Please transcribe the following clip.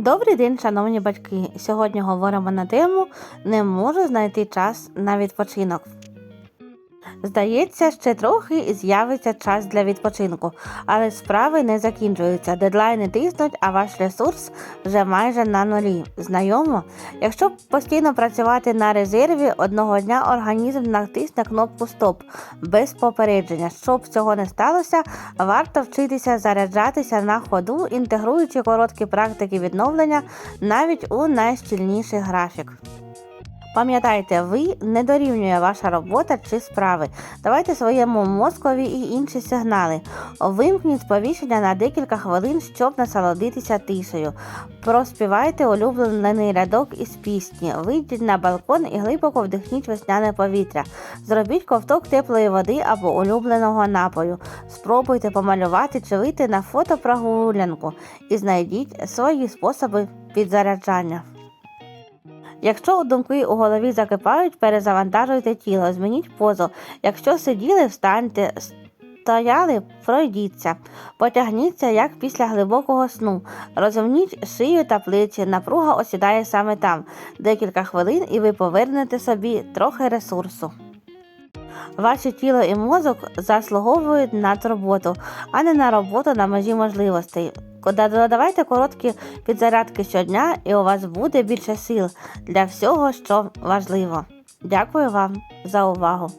Добрий день, шановні батьки. Сьогодні говоримо на тему Не можу знайти час на відпочинок. Здається, ще трохи і з'явиться час для відпочинку, але справи не закінчуються. Дедлайни тиснуть, а ваш ресурс вже майже на нулі. Знайомо? Якщо постійно працювати на резерві, одного дня організм натисне кнопку Стоп без попередження. Щоб цього не сталося, варто вчитися заряджатися на ходу, інтегруючи короткі практики відновлення навіть у найщільніший графік. Пам'ятайте, ви не дорівнює ваша робота чи справи. Давайте своєму мозкові і інші сигнали. Вимкніть сповіщення на декілька хвилин, щоб насолодитися тишею. Проспівайте улюблений рядок із пісні. Вийдіть на балкон і глибоко вдихніть весняне повітря. Зробіть ковток теплої води або улюбленого напою. Спробуйте помалювати чи вийти на фотопрогулянку і знайдіть свої способи підзаряджання. Якщо думки у голові закипають, перезавантажуйте тіло, змініть позу. Якщо сиділи, встаньте, стояли, пройдіться, потягніться, як після глибокого сну. Розумніть шию та плечі, напруга осідає саме там. Декілька хвилин і ви повернете собі трохи ресурсу. Ваше тіло і мозок заслуговують на турботу, а не на роботу на межі можливостей. Додавайте короткі підзарядки щодня, і у вас буде більше сил для всього, що важливо. Дякую вам за увагу!